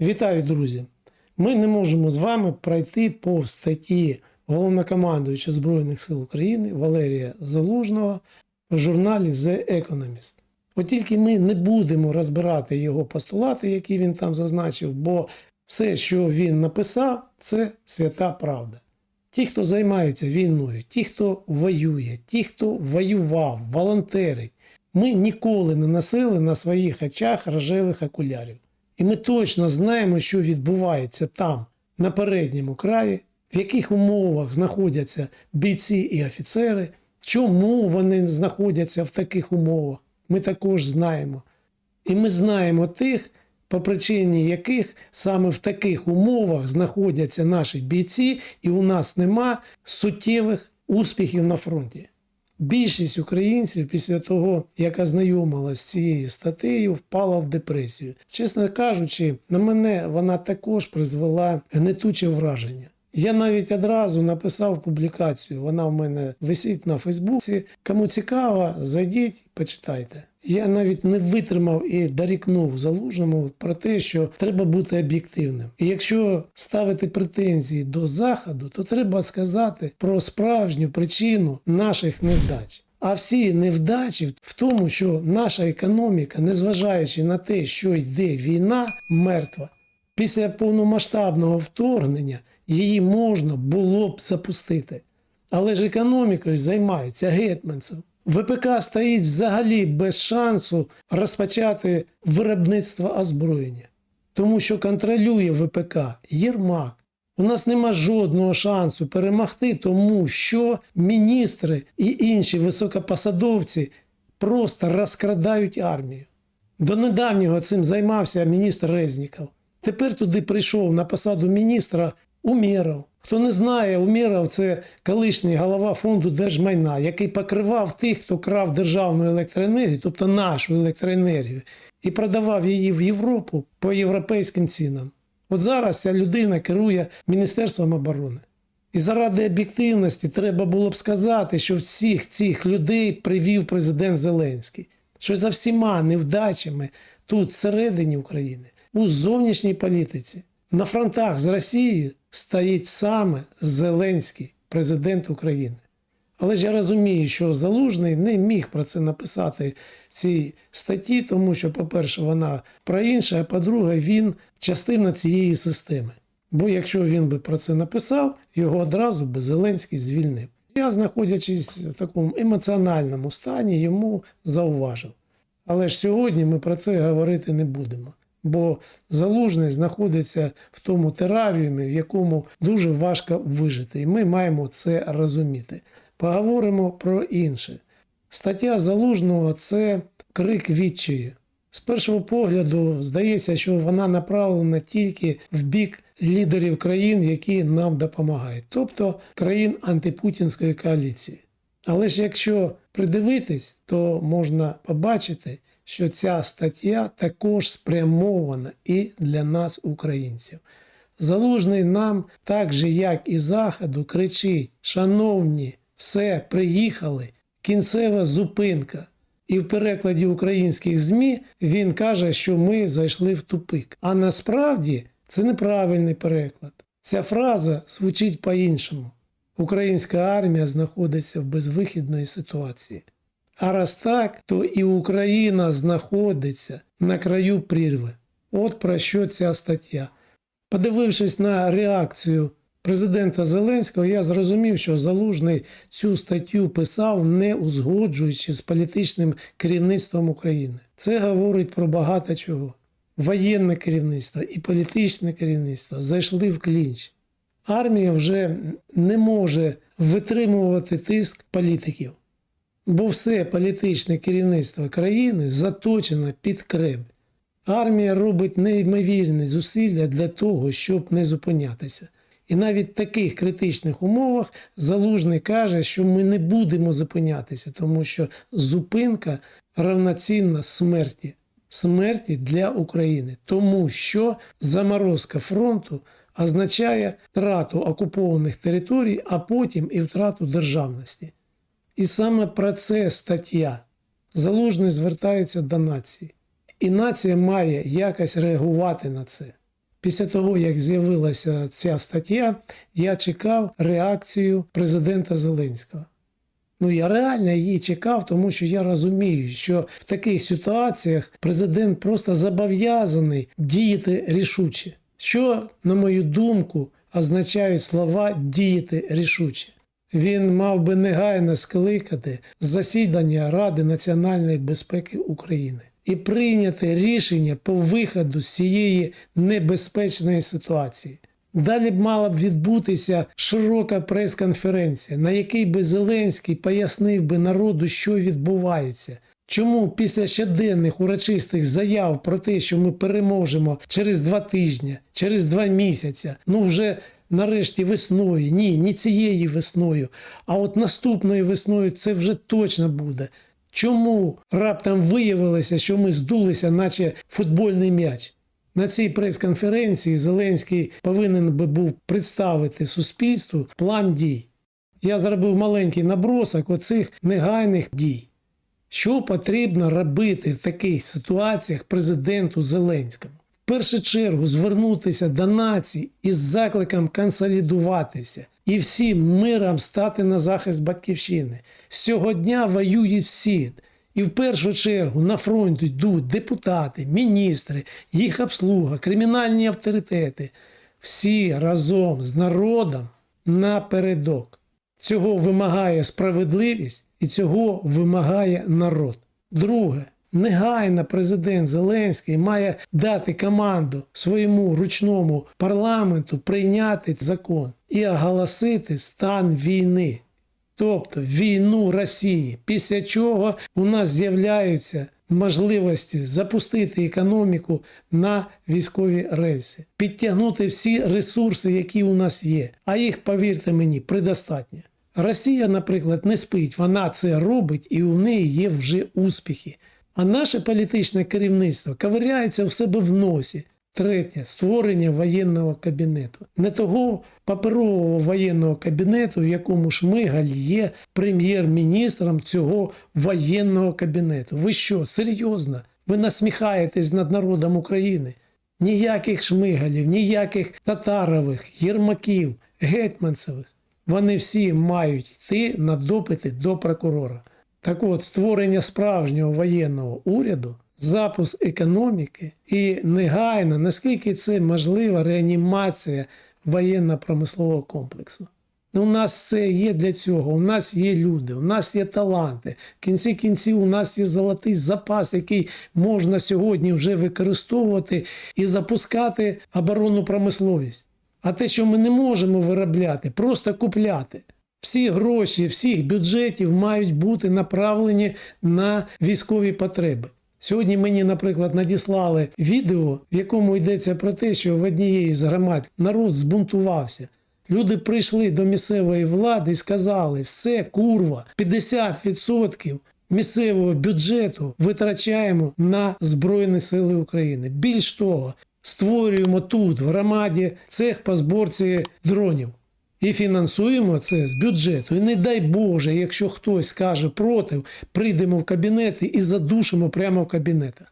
Вітаю, друзі! Ми не можемо з вами пройти повз статті головнокомандуюча Збройних сил України Валерія Залужного в журналі The Economist. От тільки ми не будемо розбирати його постулати, які він там зазначив, бо все, що він написав, це свята правда. Ті, хто займається війною, ті, хто воює, ті, хто воював, волонтерить, ми ніколи не носили на своїх очах рожевих окулярів. І ми точно знаємо, що відбувається там, на передньому краї, в яких умовах знаходяться бійці і офіцери, чому вони знаходяться в таких умовах. Ми також знаємо. І ми знаємо тих, по причині яких саме в таких умовах знаходяться наші бійці, і у нас нема суттєвих успіхів на фронті. Більшість українців після того, як ознайомилася з цією статтею, впала в депресію. Чесно кажучи, на мене вона також призвела гнетуче враження. Я навіть одразу написав публікацію. Вона в мене висить на Фейсбуці. Кому цікаво, зайдіть, почитайте. Я навіть не витримав і дорікнув залужному про те, що треба бути об'єктивним. І якщо ставити претензії до заходу, то треба сказати про справжню причину наших невдач. А всі невдачі в тому, що наша економіка, незважаючи на те, що йде війна, мертва. Після повномасштабного вторгнення її можна було б запустити. Але ж економікою займається гетьманцев. ВПК стоїть взагалі без шансу розпочати виробництво озброєння, тому що контролює ВПК Єрмак. У нас нема жодного шансу перемогти, тому що міністри і інші високопосадовці просто розкрадають армію. До недавнього цим займався міністр Резніков. Тепер туди прийшов на посаду міністра Умєров. Хто не знає, Умєров – це колишній голова фонду держмайна, який покривав тих, хто крав державну електроенергію, тобто нашу електроенергію, і продавав її в Європу по європейським цінам. От зараз ця людина керує Міністерством оборони. І заради об'єктивності треба було б сказати, що всіх цих людей привів президент Зеленський, що за всіма невдачами тут, всередині України, у зовнішній політиці, на фронтах з Росією стоїть саме Зеленський, президент України. Але ж я розумію, що Залужний не міг про це написати в цій статті, тому що, по-перше, вона про інше, а по-друге, він частина цієї системи. Бо якщо він би про це написав, його одразу би Зеленський звільнив. Я, знаходячись в такому емоціональному стані, йому зауважив. Але ж сьогодні ми про це говорити не будемо. Бо залужний знаходиться в тому тераріумі, в якому дуже важко вижити, і ми маємо це розуміти. Поговоримо про інше. Стаття залужного це крик відчаю. З першого погляду здається, що вона направлена тільки в бік лідерів країн, які нам допомагають, тобто країн антипутінської коаліції. Але ж якщо придивитись, то можна побачити, що ця стаття також спрямована і для нас, українців. Залужний нам, так же як і Заходу, кричить: Шановні, все, приїхали, кінцева зупинка. І в перекладі українських ЗМІ він каже, що ми зайшли в тупик. А насправді це неправильний переклад. Ця фраза звучить по-іншому. Українська армія знаходиться в безвихідної ситуації. А раз так, то і Україна знаходиться на краю прірви. От про що ця стаття. Подивившись на реакцію президента Зеленського, я зрозумів, що Залужний цю статтю писав, не узгоджуючи з політичним керівництвом України. Це говорить про багато чого. Воєнне керівництво і політичне керівництво зайшли в клінч. Армія вже не може витримувати тиск політиків, бо все політичне керівництво країни заточено під Кремль. Армія робить неймовірні зусилля для того, щоб не зупинятися. І навіть в таких критичних умовах залужний каже, що ми не будемо зупинятися, тому що зупинка равноцінна смерті, смерті для України, тому що заморозка фронту означає втрату окупованих територій, а потім і втрату державності. І саме про це стаття. Залужний звертається до нації. І нація має якось реагувати на це. Після того, як з'явилася ця стаття, я чекав реакцію президента Зеленського. Ну, я реально її чекав, тому що я розумію, що в таких ситуаціях президент просто зобов'язаний діяти рішуче. Що, на мою думку, означають слова діяти рішуче. Він мав би негайно скликати засідання Ради національної безпеки України і прийняти рішення по виходу з цієї небезпечної ситуації. Далі б мала б відбутися широка прес-конференція, на якій би Зеленський пояснив би народу, що відбувається. Чому після щоденних урочистих заяв про те, що ми переможемо через два тижні, через два місяці, ну вже нарешті весною, ні, не цією весною, а от наступною весною це вже точно буде. Чому раптом виявилося, що ми здулися, наче футбольний м'яч? На цій прес-конференції Зеленський повинен би був представити суспільству план дій. Я зробив маленький набросок оцих негайних дій. Що потрібно робити в таких ситуаціях президенту Зеленському? Першу чергу звернутися до нації із закликом консолідуватися і всім миром стати на захист батьківщини. Дня воюють всі. І в першу чергу на фронт йдуть депутати, міністри, їх обслуга, кримінальні авторитети. Всі разом з народом напередок. Цього вимагає справедливість і цього вимагає народ. Друге, негайно президент Зеленський має дати команду своєму ручному парламенту прийняти закон і оголосити стан війни. Тобто війну Росії, після чого у нас з'являються можливості запустити економіку на військові рельси, підтягнути всі ресурси, які у нас є. А їх, повірте мені, предостатньо. Росія, наприклад, не спить, вона це робить і у неї є вже успіхи. А наше політичне керівництво ковиряється в себе в носі. Третє створення воєнного кабінету. Не того паперового воєнного кабінету, в якому Шмигаль є прем'єр-міністром цього воєнного кабінету. Ви що, серйозно? Ви насміхаєтесь над народом України? Ніяких шмигалів, ніяких татарових, єрмаків, гетьманцевих. Вони всі мають йти на допити до прокурора. Так от, створення справжнього воєнного уряду, запуск економіки і негайно, наскільки це можливо, реанімація воєнно-промислового комплексу. Ну, У нас це є для цього. У нас є люди, у нас є таланти. В кінці кінців у нас є золотий запас, який можна сьогодні вже використовувати і запускати оборонну промисловість. А те, що ми не можемо виробляти, просто купляти. Всі гроші всіх бюджетів мають бути направлені на військові потреби. Сьогодні мені, наприклад, надіслали відео, в якому йдеться про те, що в однієї з громад народ збунтувався. Люди прийшли до місцевої влади і сказали: все, курва, 50% місцевого бюджету витрачаємо на Збройні Сили України. Більш того, створюємо тут, в громаді, цех по зборці дронів. І фінансуємо це з бюджету. І не дай Боже, якщо хтось скаже проти, прийдемо в кабінети і задушимо прямо в кабінетах.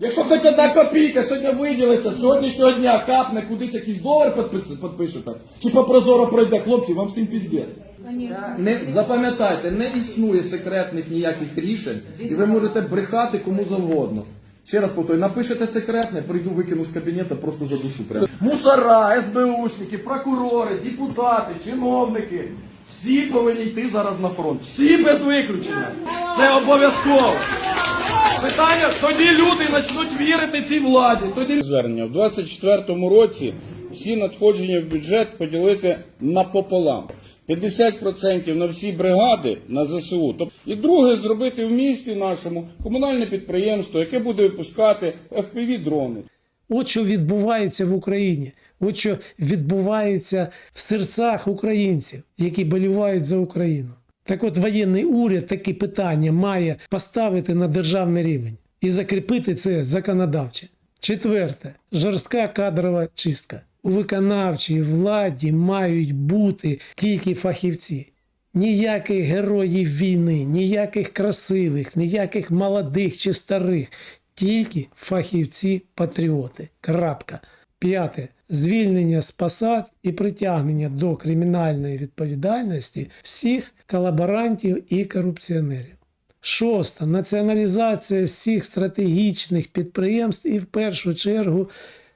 Якщо хоч одна копійка сьогодні виділиться, з сьогоднішнього дня капне кудись якийсь долар підпис- підпишете, чи по прозоро пройде, хлопці, вам всім піздець. Не запам'ятайте, не існує секретних ніяких рішень, і ви можете брехати кому завгодно. Ще раз повторюю, напишете секретне, прийду викину з кабінету, просто задушу прямо. Мусора, СБУшники, прокурори, депутати, чиновники. Всі повинні йти зараз на фронт. Всі без виключення. Це обов'язково. Питання, тоді люди почнуть вірити цій владі. Тоді звернення. В 2024 році всі надходження в бюджет поділити напополам. 50% на всі бригади на ЗСУ. І друге зробити в місті нашому комунальне підприємство, яке буде випускати fpv дрони. От що відбувається в Україні, от що відбувається в серцях українців, які болівають за Україну. Так от воєнний уряд такі питання має поставити на державний рівень і закріпити це законодавче. Четверте, жорстка кадрова чистка. У виконавчій владі мають бути тільки фахівці. Ніяких героїв війни, ніяких красивих, ніяких молодих чи старих, тільки фахівці-патріоти. Крапка. П'яте. Звільнення з посад і притягнення до кримінальної відповідальності всіх колаборантів і корупціонерів. Шоста. Націоналізація всіх стратегічних підприємств і в першу чергу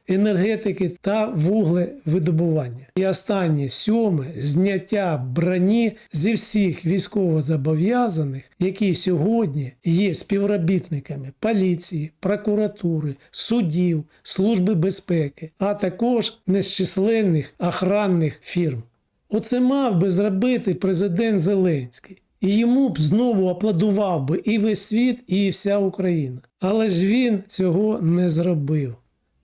енергетики та вуглевидобування. І останнє сьоме зняття броні зі всіх військовозобов'язаних, які сьогодні є співробітниками поліції, прокуратури, судів, служби безпеки, а також незчисленних охранних фірм. Оце мав би зробити президент Зеленський. І йому б знову аплодував би і весь світ, і вся Україна. Але ж він цього не зробив.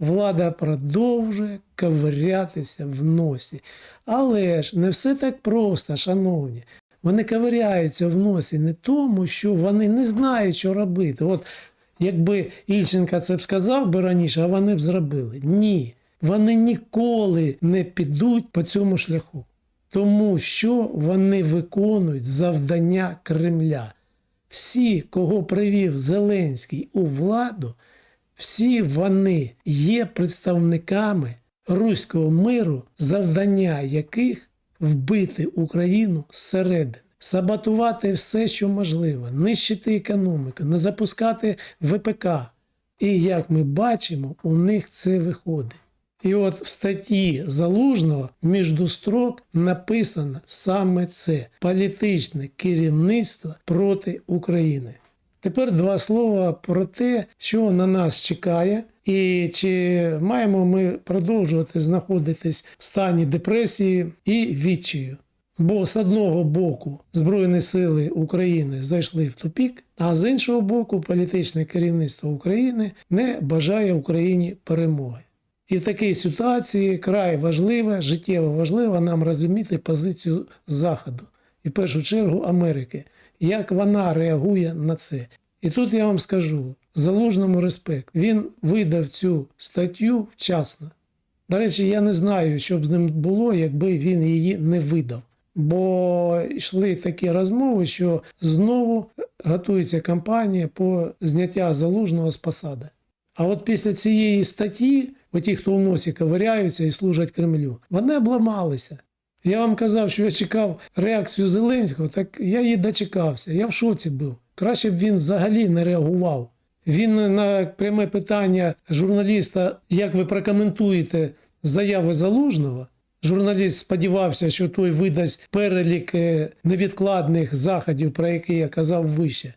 Влада продовжує ковирятися в носі. Але ж не все так просто, шановні. Вони ковиряються в носі не тому, що вони не знають, що робити. От якби Ільченка це б сказав би раніше, а вони б зробили. Ні. Вони ніколи не підуть по цьому шляху. Тому що вони виконують завдання Кремля. Всі, кого привів Зеленський у владу, всі вони є представниками руського миру, завдання яких вбити Україну зсередини, саботувати все, що можливо, нищити економіку, не запускати ВПК. І як ми бачимо, у них це виходить. І от в статті Залужного між строк написано саме це політичне керівництво проти України. Тепер два слова про те, що на нас чекає, і чи маємо ми продовжувати знаходитись в стані депресії і відчаю. Бо з одного боку Збройні сили України зайшли в тупік, а з іншого боку, політичне керівництво України не бажає Україні перемоги. І в такій ситуації край важливе, життєво важливо нам розуміти позицію Заходу, і в першу чергу Америки, як вона реагує на це. І тут я вам скажу: залужному респект. Він видав цю статтю вчасно. До речі, я не знаю, що б з ним було, якби він її не видав. Бо йшли такі розмови, що знову готується кампанія по зняття залужного з посади. А от після цієї статті, оті, хто в носі ковиряються і служать Кремлю, вони обламалися. Я вам казав, що я чекав реакцію Зеленського, так я її дочекався. Я в шоці був. Краще б він взагалі не реагував. Він на пряме питання журналіста, як ви прокоментуєте заяви залужного, журналіст сподівався, що той видасть перелік е, невідкладних заходів, про які я казав вище.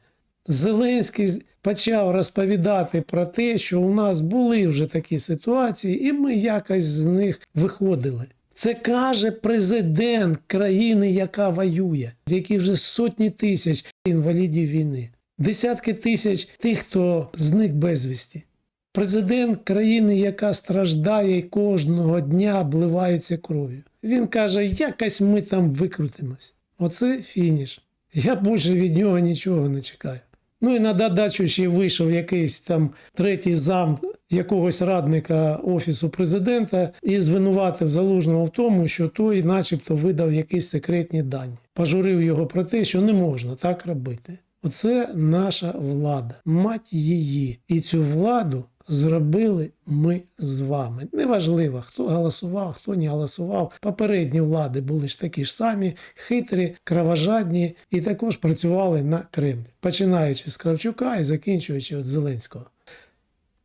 Зеленський почав розповідати про те, що у нас були вже такі ситуації, і ми якось з них виходили. Це каже президент країни, яка воює, в якій вже сотні тисяч інвалідів війни, десятки тисяч тих, хто зник безвісті. Президент країни, яка страждає і кожного дня обливається кров'ю. Він каже, якось ми там викрутимось. Оце фініш. Я більше від нього нічого не чекаю. Ну і на додачу ще вийшов якийсь там третій зам якогось радника Офісу президента і звинуватив залужного в тому, що той, начебто, видав якісь секретні дані. Пожурив його про те, що не можна так робити. Оце наша влада, мать її. І цю владу зробили ми з вами. Неважливо, хто голосував, хто не голосував. Попередні влади були ж такі ж самі, хитрі, кровожадні і також працювали на Кремль, починаючи з Кравчука і закінчуючи від Зеленського.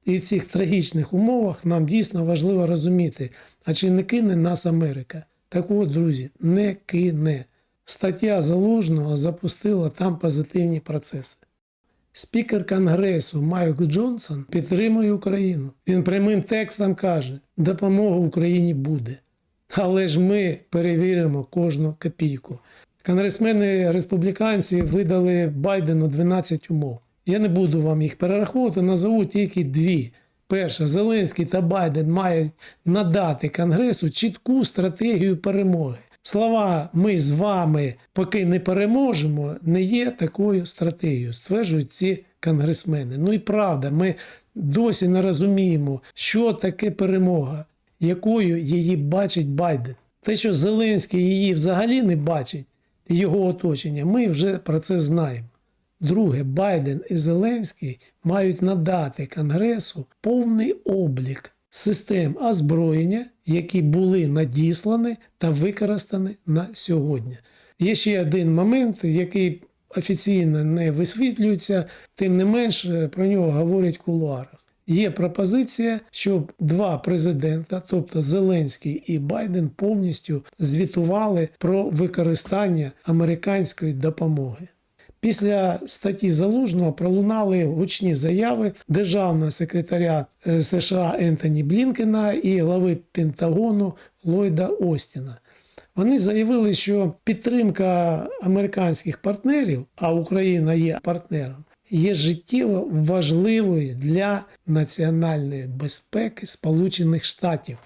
І в цих трагічних умовах нам дійсно важливо розуміти, а чи не кине нас Америка? Так от, друзі, не кине. Стаття Залужного запустила там позитивні процеси. Спікер Конгресу Майкл Джонсон підтримує Україну. Він прямим текстом каже: допомога Україні буде. Але ж ми перевіримо кожну копійку. Конгресмени республіканці видали Байдену 12 умов. Я не буду вам їх перераховувати, назову тільки дві. Перше, Зеленський та Байден мають надати Конгресу чітку стратегію перемоги. Слова ми з вами, поки не переможемо, не є такою стратегією, стверджують ці конгресмени. Ну і правда, ми досі не розуміємо, що таке перемога, якою її бачить Байден. Те, що Зеленський її взагалі не бачить, його оточення, ми вже про це знаємо. Друге, Байден і Зеленський мають надати Конгресу повний облік систем озброєння, які були надіслані та використані на сьогодні. Є ще один момент, який офіційно не висвітлюється, тим не менш е, про нього говорять в. Є пропозиція, щоб два президента, тобто Зеленський і Байден, повністю звітували про використання американської допомоги. Після статті Залужного пролунали гучні заяви державного секретаря е, США Ентоні Блінкена і глави Пентагону Ллойда Остіна. Вони заявили, що підтримка американських партнерів, а Україна є партнером, є життєво важливою для національної безпеки Сполучених Штатів.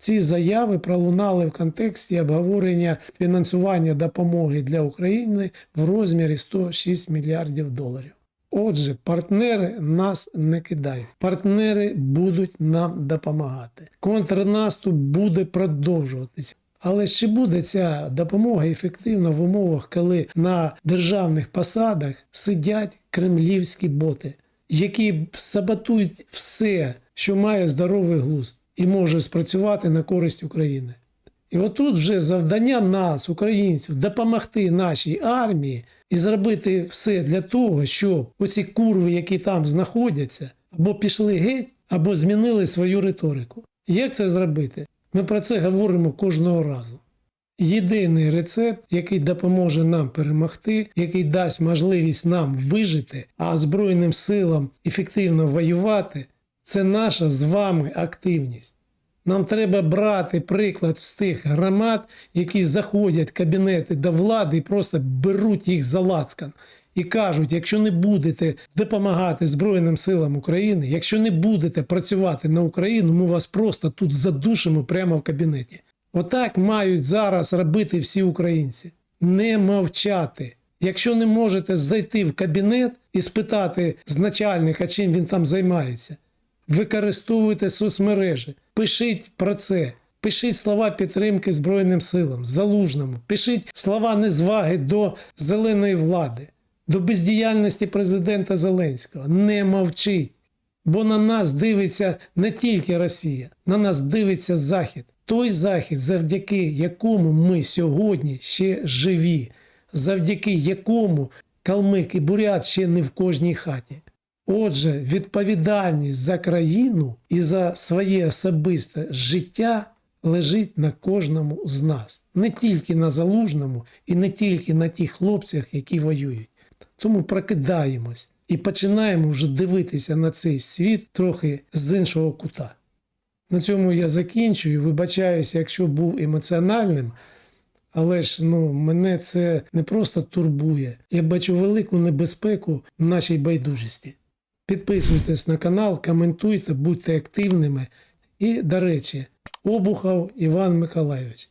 Ці заяви пролунали в контексті обговорення фінансування допомоги для України в розмірі 106 мільярдів доларів. Отже, партнери нас не кидають. Партнери будуть нам допомагати. Контрнаступ буде продовжуватися. Але чи буде ця допомога ефективна в умовах, коли на державних посадах сидять кремлівські боти, які саботують все, що має здоровий глузд і може спрацювати на користь України? І отут вже завдання нас, українців, допомогти нашій армії і зробити все для того, щоб оці курви, які там знаходяться, або пішли геть, або змінили свою риторику. Як це зробити? Ми про це говоримо кожного разу. Єдиний рецепт, який допоможе нам перемогти, який дасть можливість нам вижити, а Збройним силам ефективно воювати, це наша з вами активність. Нам треба брати приклад з тих громад, які заходять в кабінети до влади і просто беруть їх за лацкан. І кажуть, якщо не будете допомагати Збройним силам України, якщо не будете працювати на Україну, ми вас просто тут задушимо прямо в кабінеті. Отак мають зараз робити всі українці. Не мовчати. Якщо не можете зайти в кабінет і спитати з начальника, чим він там займається, використовуйте соцмережі, пишіть про це. Пишіть слова підтримки Збройним силам, залужному, пишіть слова незваги до зеленої влади, до бездіяльності президента Зеленського. Не мовчіть. Бо на нас дивиться не тільки Росія, на нас дивиться Захід. Той Захід, завдяки якому ми сьогодні ще живі, завдяки якому калмик і бурят ще не в кожній хаті. Отже, відповідальність за країну і за своє особисте життя лежить на кожному з нас, не тільки на залужному і не тільки на тих хлопцях, які воюють. Тому прокидаємось і починаємо вже дивитися на цей світ трохи з іншого кута. На цьому я закінчую. Вибачаюся, якщо був емоціональним, але ж ну, мене це не просто турбує. Я бачу велику небезпеку в нашій байдужості. Підписуйтесь на канал, коментуйте, будьте активними. І, до речі, Обухов Іван Миколайович.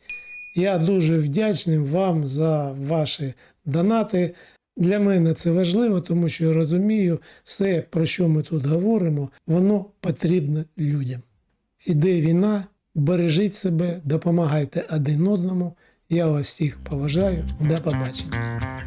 Я дуже вдячний вам за ваші донати. Для мене це важливо, тому що я розумію, все, про що ми тут говоримо, воно потрібно людям. Іде війна, бережіть себе, допомагайте один одному. Я вас всіх поважаю. До побачення.